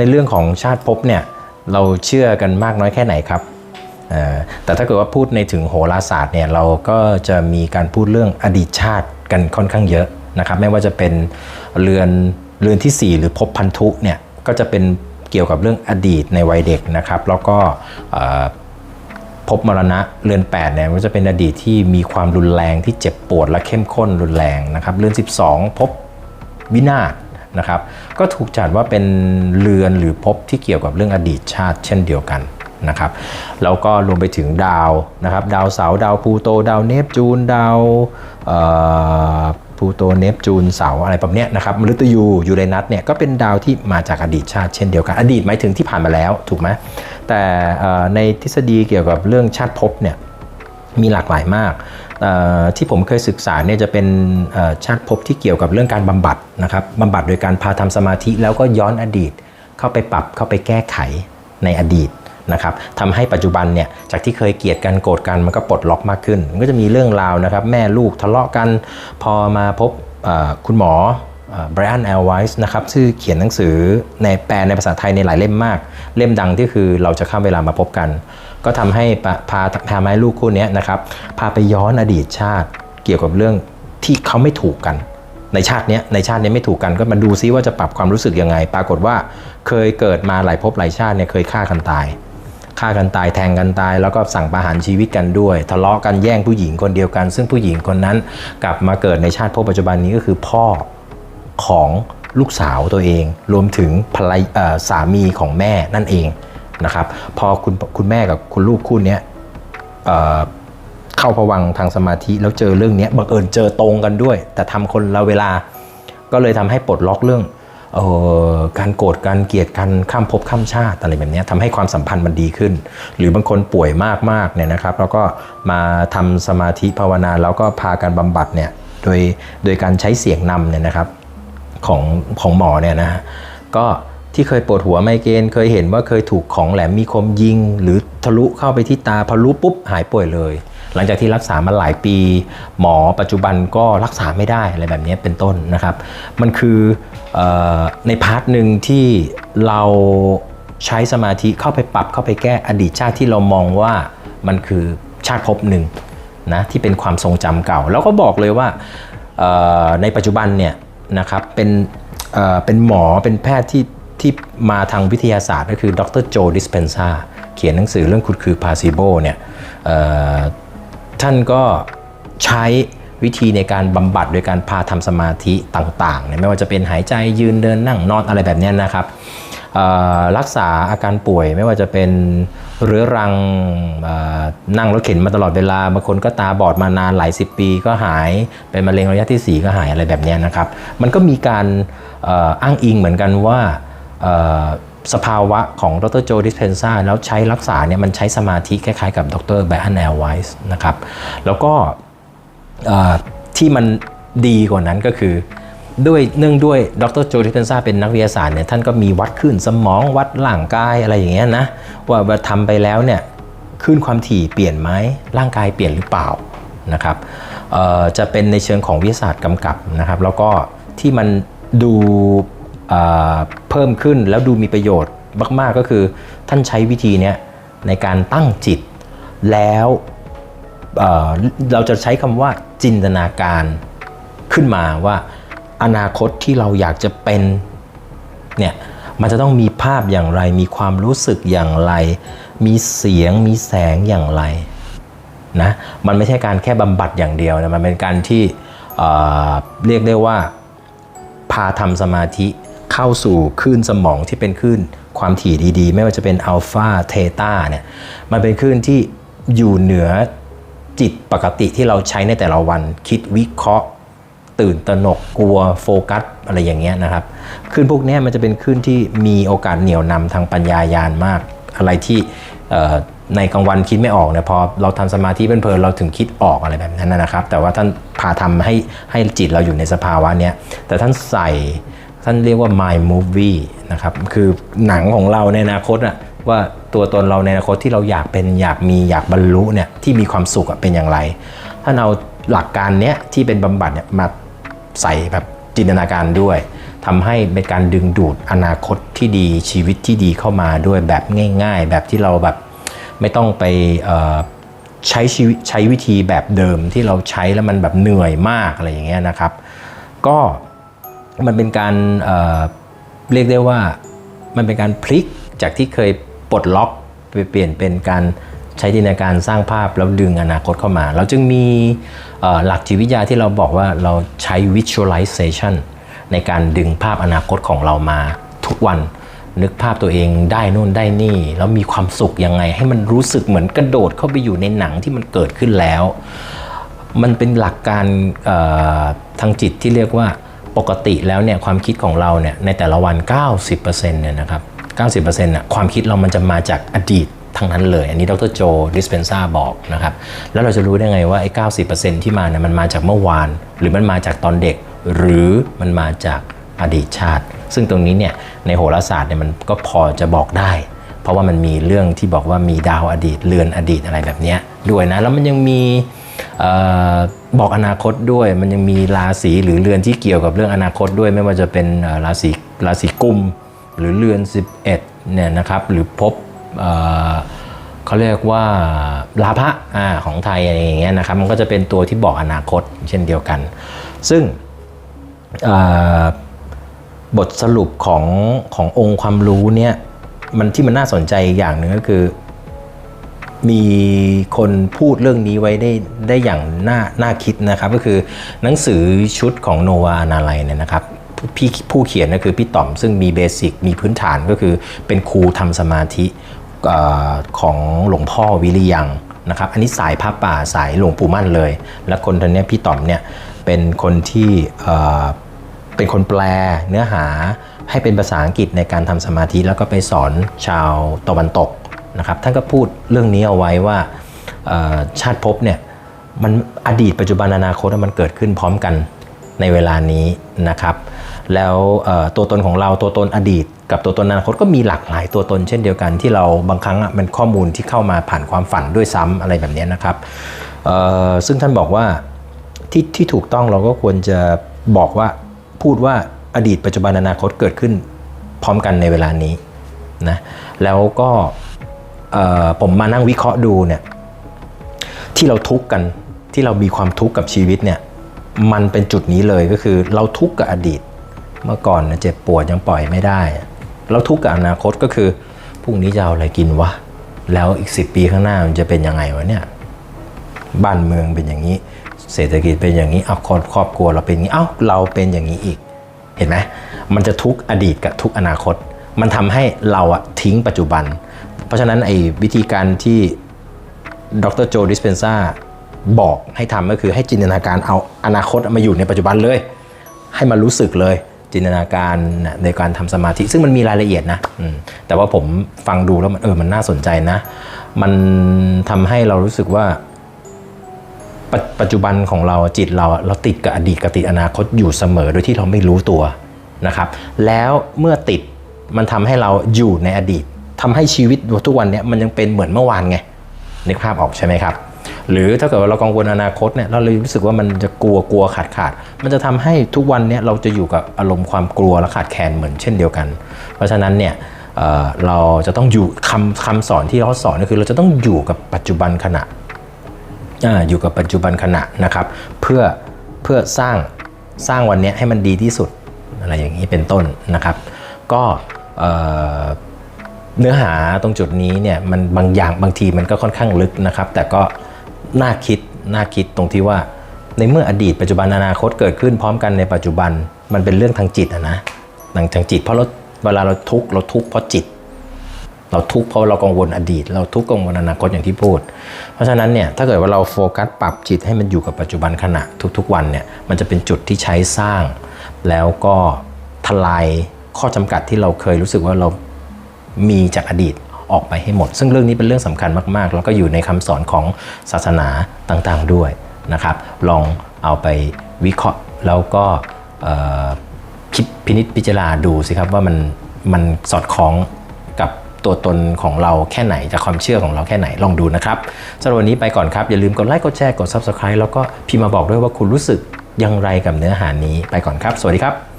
ในเรื่องของชาติภพเนี่ยเราเชื่อกันมากน้อยแค่ไหนครับแต่ถ้าเกิดว่าพูดในถึงโหราศาสตร์เนี่ยเราก็จะมีการพูดเรื่องอดีตชาติกันค่อนข้างเยอะนะครับไม่ว่าจะเป็นเรือนเรือนทีสี่4 หรือภพพันธุเนี่ยก็จะเป็นเกี่ยวกับเรื่องอดีตในวัยเด็กนะครับแล้วก็เอ่อพบมรณะเรือน8เนี่ยมันจะเป็นอดีตที่มีความรุนแรงที่เจ็บปวดและเข้มข้นรุนแรงนะครับเรือน 12พบวินาศ นะครับ ก็ถูกจัดว่าเป็นเรือนหรือพบที่เกี่ยวกับเรื่องอดีตชาติ เช่นเดียวกันนะครับแล้วก็รวมไปถึงดาวนะครับ ดาวเสาร์ดาวพูโต ดาวเนปจูน ดาวพูโตเนปจูนเสาร์อะไรแบบเนี้ยนะครับมฤตยูยูเรนัสเนี่ยก็เป็นดาวที่มาจากอดีตชาติเช่นเดียวกัน อดีตหมายถึงที่ผ่านมาแล้วถูกไหมแต่ในทฤษฎีเกี่ยวกับเรื่องชาติภพเนี่ยมีหลากหลายมาก ที่ผมเคยศึกษาเนี่ยจะเป็นชาติภพที่เกี่ยวกับเรื่องการบำบัดนะครับบำบัดโดยการพาทำสมาธิแล้วก็ย้อนอดีต เข้าไปปรับเข้าไปแก้ไขในอดีตนะครับทำให้ปัจจุบันเนี่ยจากที่เคยเกลียดกันโกรธกันมันก็ปลดล็อกมากขึ้น มันก็จะมีเรื่องราวนะครับ แม่ลูกทะเลาะกัน พอมาพบคุณหมอ ไบรอันแอลไวส์นะครับชื่อเขียนหนังสือในแปลในภาษาไทยในหลายเล่มมาก เล่มดังที่คือเราจะข้ามเวลามาพบกัน ก็ทำให้พาพาไม้ลูกคู่เนี้ยนะครับ พาไปย้อนอดีตชาติเกี่ยวกับเรื่องที่เขาไม่ถูกกัน ในชาตินี้ในชาตินี้ไม่ถูกกันก็มาดูซิว่าจะปรับความรู้สึกยังไง ปรากฏว่าเคยเกิดมาหลายภพหลายชาติเนี่ยเคยฆ่ากันตายฆ่ากันตายแทงกันตาย แล้วก็สั่งประหารชีวิตกันด้วย ทะเลาะกันแย่งผู้หญิงคนเดียวกัน ซึ่งผู้หญิงคนนั้นกลับมาเกิดในชาติภพปัจจุบันนี้ก็คือพ่อ ของลูกสาวตัวเอง รวมถึงภรรยเอ่อสามีของแม่นั่นเองนะครับ พอคุณคุณแม่กับคุณลูกคู่นี้เข้าผวังทางสมาธิแล้วเจอเรื่องนี้บังเอิญเจอตรงกันด้วย แต่ทำคนละเวลา ก็เลยทำให้ปลดล็อกเรื่องออการโกรธการเกลียดกันข้ามภพข้ามชาติอะไรแบบนี้ทำให้ความสัมพันธ์มันดีขึ้น หรือบางคนป่วยมากๆเนี่ยนะครับ แล้วก็มาทำสมาธิภาวนาแล้วก็พาการบำบัดเนี่ยโดยโดยการใช้เสียงนำเนี่ยนะครับ ของของหมอเนี่ยนะฮะก็ที่เคยปวดหัวไมเกรนเคยเห็นว่าเคยถูกของแหลมมีคมยิง หรือทะลุเข้าไปที่ตาพอรู้ปุ๊บหายป่วยเลย หลังจากที่รักษามาหลายปี หมอปัจจุบันก็รักษาไม่ได้อะไรแบบนี้เป็นต้นนะครับ มันคือออในพาร์ทหนึ่งที่เราใช้สมาธิเข้าไปปรับเข้าไปแก้อดีตชาติที่เรามองว่ามันคือชาติภพหนึ่งนะที่เป็นความทรงจำเก่า แล้วก็บอกเลยว่าในปัจจุบันเนี่ย นะครับเป็นเป็นหมอเป็นแพทย์ที่ที่มาทางวิทยาศาสตร์ก็คือดรโจดิสเพนซาเขียนหนังสือเรื่องคุณคือพาซิโบเนี่ยท่านก็ใช้วิธีในการบำบัดโดยการพาทำสมาธิต่างๆเนี่ยไม่ว่าจะเป็นหายใจยืนเดินนั่งนอนอะไรแบบนี้นะครับ รักษาอาการป่วยไม่ว่าจะเป็นเรื้อรังนั่งรถเข็นมาตลอดเวลาบางคนก็ตาบอดมานานหลายสิบปีก็หายเป็นมะเร็งระยะที่ 4 ก็หายอะไรแบบนี้นะครับ มันก็มีการอ,อ้างอิงเหมือนกันว่าสภาวะของดรโจดิสเพนซาแล้วใช้รักษาเนี่ยมันใช้สมาธิคล้ายๆกับดรแบรนแอลไวส์นะครับ แล้วก็ที่มันดีกว่านั้นก็คือ ด้วยเนื่องด้วยดรโจดิเพนซาเป็นนักวิทยาศาสตร์เนี่ยท่านก็มีวัดคลื่นสมองวัดร่างกายอะไรอย่างเงี้ยนะว่าว่าทำไปแล้วเนี่ยคลื่นความถี่เปลี่ยนไหมร่างกายเปลี่ยนหรือเปล่านะครับจะเป็นในเชิงของวิทยาศาสตร์กำกับนะครับ แล้วก็ที่มันดูเพิ่มขึ้นแล้วดูมีประโยชน์มากๆก็คือท่านใช้วิธีเนี้ยในการตั้งจิต แล้วเเราจะใช้คำว่าจินตนาการขึ้นมาว่า อนาคตที่เราอยากจะเป็นเนี่ยมันจะต้องมีภาพอย่างไร มีความรู้สึกอย่างไร มีเสียงมีแสงอย่างไรนะมันไม่ใช่การแค่บำบัดอย่างเดียวนะมันเป็นการที่เเรียกได้ว่าพาทำสมาธิเข้าสู่คลื่นสมองที่เป็นคลื่นความถี่ดีๆ ไม่ว่าจะเป็นอัลฟาเทตาเนี่ยมันเป็นคลื่นที่อยู่เหนือจิตปกติที่เราใช้ในแต่ละวันคิดวิเคราะห์ ตื่นตระหนกกลัวโฟกัสอะไรอย่างเงี้ยนะครับคลื่นพวกนี้มันจะเป็นคลื่นที่มีโอกาสเหนี่ยวนำทางปัญญายาณมาก อะไรที่ในกลางวันคิดไม่ออกเนี่ยพอเราทำสมาธิเพลินเราถึงคิดออกอะไรแบบนั้นนะครับ แต่ว่าท่านพาทำให้ให้จิตเราอยู่ในสภาวะเนี้ยแต่ท่านใส่ท่านเรียกว่า mind movie นะครับคือหนังของเราในอนาคตอะว่าตัวตนเราในอนาคตที่เราอยากเป็นอยากมีอยากบรรลุเนี่ยที่มีความสุขเป็นอย่างไร ท่านเอาหลักการเนี้ยที่เป็นบำบัดเนี่ยมา ใส่แบบจินตนาการด้วยทำให้เป็นการดึงดูดอนาคตที่ดีชีวิตที่ดีเข้ามาด้วยแบบง่าย ๆ แบบที่เราแบบไม่ต้องไปใช้ชีวิตใช้วิธีแบบเดิมที่เราใช้แล้วมันแบบเหนื่อยมากอะไรอย่างเงี้ยนะครับ ก็มันเป็นการเเรียกได้ว่ามันเป็นการพลิกจากที่เคยปลดล็อกไปเปลี่ยนเป็นการ ใช้จินตนาการสร้างภาพแล้วดึงอนาคตเข้ามา เราจึงมีหลักจิตวิทยาที่เราบอกว่าเราใช้ visualization ในการดึงภาพอนาคตของเรามาทุกวันนึกภาพตัวเองได้นู่นได้นี่ แล้วมีความสุขยังไง ให้มันรู้สึกเหมือนกระโดดเข้าไปอยู่ในหนังที่มันเกิดขึ้นแล้ว มันเป็นหลักการทางจิตที่เรียกว่าปกติแล้วเนี่ยความคิดของเราเนี่ยในแต่ละวัน 90%เนี่ยนะครับ 90%น่ะความคิดเรามันจะมาจากอดีต ทั้งนั้นเลย อันนี้ดรโจดิสเพนซาบอกนะครับ แล้วเราจะรู้ได้ไงว่าไอ้90%ที่มาเนี่ยมันมาจากเมื่อวาน หรือมันมาจากตอนเด็ก หรือมันมาจากอดีตชาติ ซึ่งตรงนี้เนี่ยในโหราศาสตร์เนี่ยมันก็พอจะบอกได้ เพราะว่ามันมีเรื่องที่บอกว่ามีดาวอดีตเรือนอดีตอะไรแบบนี้ด้วยนะ แล้วมันยังมีออบอกอนาคตด้วย มันยังมีราศีหรือเรือนที่เกี่ยวกับเรื่องอนาคตด้วย ไม่ว่าจะเป็นราศีราศีกุมหรือเรือน 11เนี่ยนะครับ หรือภพเอ่อ เขาเรียกว่าลาภะอของไทยอะไรอย่างเงี้ยนะครับ มันก็จะเป็นตัวที่บอกอนาคตเช่นเดียวกัน ซึ่งบทสรุปของขององค์ความรู้เนี่ยมันที่มันน่าสนใจอย่างหนึ่งก็คือ มีคนพูดเรื่องนี้ไว้ได้ได้อย่างน่าน่าคิดนะครับ ก็คือหนังสือชุดของโนวาอนาไลเนี่ยนะครับพี่ผู้เขียนก็คือพี่ต่อมซึ่งมีเบสิกมีพื้นฐานก็คือเป็นครูทำสมาธิ ของหลวงพ่อวิริยังนะครับอันนี้สายพระป่าสายหลวงปู่มั่นเลย และคนคนนี้พี่ต่อมเนี่ยเป็นคนที่เป็นคนแปลเนื้อหาให้เป็นภาษาอังกฤษในการทำสมาธิแล้วก็ไปสอนชาวตะวันตกนะครับท่านก็พูดเรื่องนี้เอาไว้ว่าชาติภพเนี่ยมันอดีตปัจจุบันอนาคตมันเกิดขึ้นพร้อมกัน ในเวลานี้นะครับ แล้วตัวตนของเราตัวตนอดีต กับตัวตนอนาคตก็มีหลากหลายตัวตนเช่นเดียวกันที่เราบางครั้งอะมันข้อมูลที่เข้ามาผ่านความฝันด้วยซ้ำอะไรแบบนี้นะครับซึ่งท่านบอกว่าที่ที่ถูกต้องเราก็ควรจะบอกว่าพูดว่าอดีตปัจจุบันอนาคตเกิดขึ้นพร้อมกันในเวลานี้นะแล้วก็ผมมานั่งวิเคราะห์ดูเนี่ยที่เราทุกข์กันที่เรามีความทุกข์กับชีวิตเนี่ย มันเป็นจุดนี้เลยก็คือเราทุกข์กับอดีต เมื่อก่อนนะเจ็บปวดยังปล่อยไม่ได้ เราทุกข์กับอนาคตก็คือพรุ่งนี้จะเอาอะไรกินวะ แล้วอีก 10 ปีข้างหน้ามันจะเป็นยังไงวะเนี่ยบ้านเมืองเป็นอย่างนี้ เศรษฐกิจเป็นอย่างนี้เอาครอบครอบครัวเราเป็นอย่างนี้เอ้าเราเป็นอย่างนี้อีก เห็นไหมมันจะทุกอดีตกับทุกอนาคต มันทำให้เราอะทิ้งปัจจุบัน เพราะฉะนั้นไอ้วิธีการที่ดรโจดิสเพนซ่า บอกให้ทำก็คือให้จินตนาการเอาอนาคตมาอยู่ในปัจจุบันเลย ให้มันรู้สึกเลยจินตนาการในการทำสมาธิ ซึ่งมันมีรายละเอียดนะแต่ว่าผมฟังดูแล้วมันเออมันน่าสนใจนะ มันทำให้เรารู้สึกว่าปปัจจุบันของเราจิตเราเราติดกับอดีตกับติดอนาคตอยู่เสมอโดยที่เราไม่รู้ตัวนะครับ แล้วเมื่อติดมันทำให้เราอยู่ในอดีตทำให้ชีวิตทุกวันเนี้ยมันยังเป็นเหมือนเมื่อวานไงนึกภาพออกใช่ไหมครับ หรือถ้าเกิดว่าเรากังวลอนาคตเนี่ยเราเลยรู้สึกว่ามันจะกลัวกลัวขาดขาดมันจะทำให้ทุกวันเนี้ยเราจะอยู่กับอารมณ์ความกลัวและขาดแคลนเหมือนเช่นเดียวกัน เพราะฉะนั้นเนี่ยเเราจะต้องอยู่คำคำสอนที่เขาสอนก็คือเราจะต้องอยู่กับปัจจุบันขณะออยู่กับปัจจุบันขณะนะครับ เพื่อเพื่อสร้างสร้างวันนี้ให้มันดีที่สุดอะไรอย่างนี้เป็นต้นนะครับ ก็เนื้อหาตรงจุดนี้เนี่ยมันบางอย่างบางทีมันก็ค่อนข้างลึกนะครับ แต่ก็ น่าคิดน่าคิดตรงที่ว่า ในเมื่ออดีตปัจจุบันอนาคตเกิดขึ้นพร้อมกันในปัจจุบันมันเป็นเรื่องทางจิตอะนะทางจิต เพราะเราเวลาเราทุกข์เราทุกข์เพราะจิต เราทุกข์เพราะเรากังวลอดีต เราทุกข์กังวลอนาคตอย่างที่พูด เพราะฉะนั้นเนี่ยถ้าเกิดว่าเราโฟกัสปรับจิตให้มันอยู่กับปัจจุบันขณะทุกๆวันเนี่ยมันจะเป็นจุดที่ใช้สร้าง แล้วก็ทลายข้อจำกัดที่เราเคยรู้สึกว่าเรามีจากอดีต ออกไปให้หมด ซึ่งเรื่องนี้เป็นเรื่องสำคัญมากๆ แล้วก็อยู่ในคำสอนของศาสนาต่างๆด้วยนะครับ ลองเอาไปวิเคราะห์แล้วก็คิดพินิจพิจารณาดูสิครับว่ามันมันสอดคล้องกับตัวตนของเราแค่ไหนจากความเชื่อของเราแค่ไหนลองดูนะครับสำหรับวันนี้ไปก่อนครับ อย่าลืมกดไลค์กดแชร์กด Subscribe แล้วก็พิมพ์มาบอกด้วยว่าคุณรู้สึกอย่างไรกับเนื้อหานี้ไปก่อนครับ สวัสดีครับ